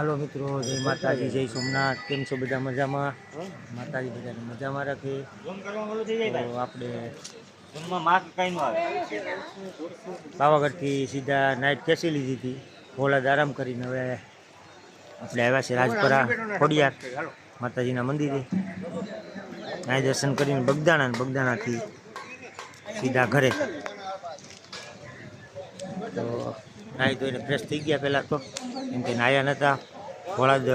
હાલો મિત્રો, જય માતાજી, જય સોમનાથ. કેમ છો બધા મજામાં? માતાજી બધાને મજામાં રાખે. આપણે પાવાગઢથી સીધા નાઇટ કેસી લીધી હતી. ભોળાદ આરામ કરીને હવે આપણે આવ્યા છે રાજપરા, ખોડિયાર માતાજીના મંદિરે. ત્યાં દર્શન કરીને બગદાણા બગદાણાથી સીધા ઘરે. તો નાહી ધોઈને ફ્રેશ થઈ ગયા પહેલાં તો. કેમ કે નાહ્યા નહોતા થોડા જ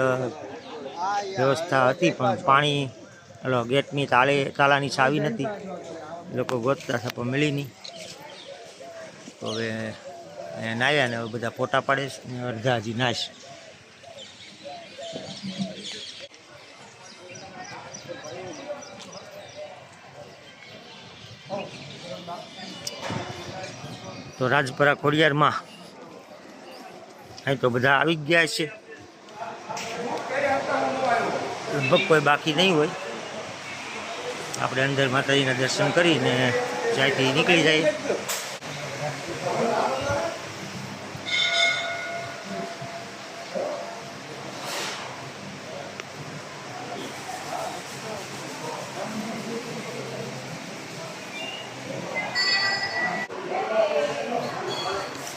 વ્યવસ્થા હતી, પણ પાણી હલો ગેટની તાળે, તાળાની ચાવી નથી લોકો ગોતતા હતા, પણ મળી નહીં તો હવે નાહ્યા ને હવે બધા ફોટા પાડે ને અડધા હજી નાશ. તો રાજપરા ખોડિયારમાં અહીં તો બધા આવી ગયા છે. લગભગ કોઈ બાકી નહીં હોય. આપણે અંદર માતાજીના દર્શન કરીને ચાયથી નીકળી જાય.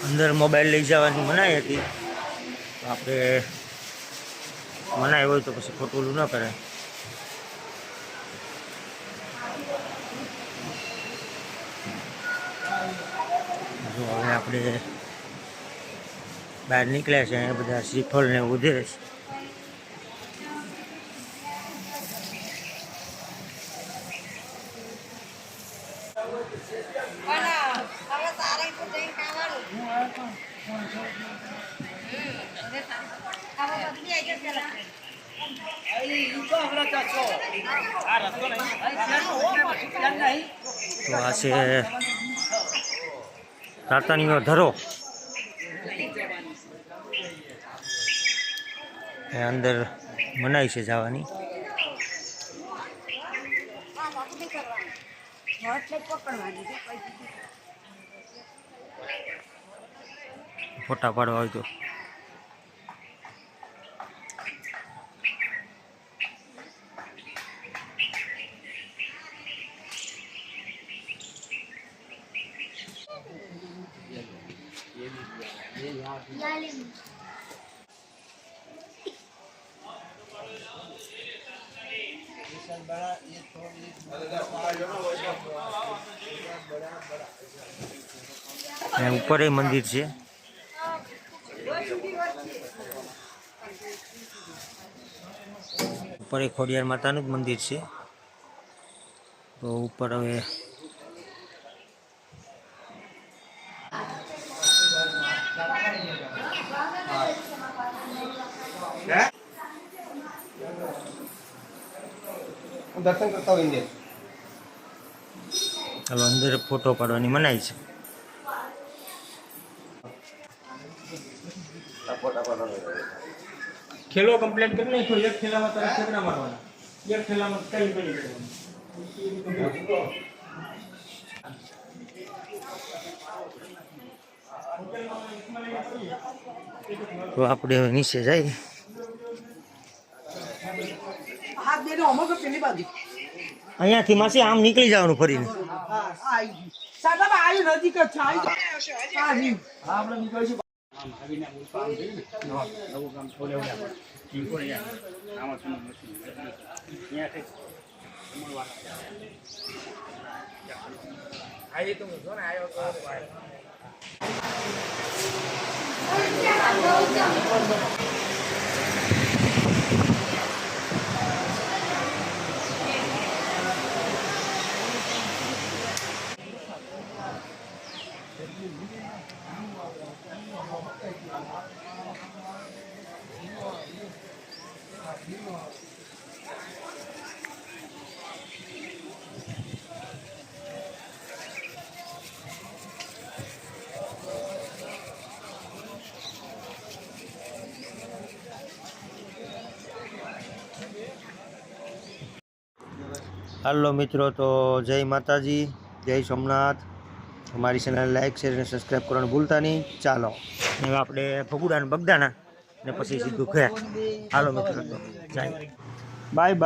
અંદર મોબાઈલ લઈ જવાની મનાઈ હતી. આપણે મનાઈ હોય તો પછી ખોટું ન કરે. જો હવે આપણે બહાર નીકળ્યા છે, અહીંયા બધા શ્રીફળ ને ઉધેરે છે પણ હવે સારંગપુર જઈને ખાવાનું હવે બદલી આવી જશે પેલા તો આ છે તાતાનીનો ધરો. અંદર મનાય છે જવાની. ફોટા પાડવા નહીં તો ઉપર એ મંદિર છે. ઉપર એ ખોડિયાર માતાનું જ મંદિર છે. તો ઉપર હવે દર્શન કરતા હોય ઇન્ડિયન. ચાલો અંદર ફોટો પાડવાની મનાઈ છે. ખેલો કમ્પ્લીટ કરી નાખ્યો એક ખેલામાં તારે છેકડા મારવાના. એક ખેલામાં કઈ દેવાનું તો આપણે હવે નીચે જઈએ હાથ બેનો અમર તો પેલી બાજુ અહીંયાથી માસી આમ નીકળી જવાનું ફરીને. આવ્યો નજીક જ છે આવી હા જી આપણે નીકળીશું આમ આવીને આમ ઉપર આમ જઈને નવા નવું કામ છોડે ઓલે આપણે ઈ કોણ યાર આમાં શું મશીન ત્યાં કઈ જમણવાર આજે તો હું જો ને આવ્યો તો હાલો મિત્રો, તો જય માતાજી, જય સોમનાથ. અમારી ચેનલ લાઇક શેર અને સબસ્ક્રાઈબ કરવાનું ભૂલતા નહીં. ચાલો આપણે ફગુડા અને બગદાણા ને પછી સીધું ઘરે. હાલો મિત્રો જાય બાય બાય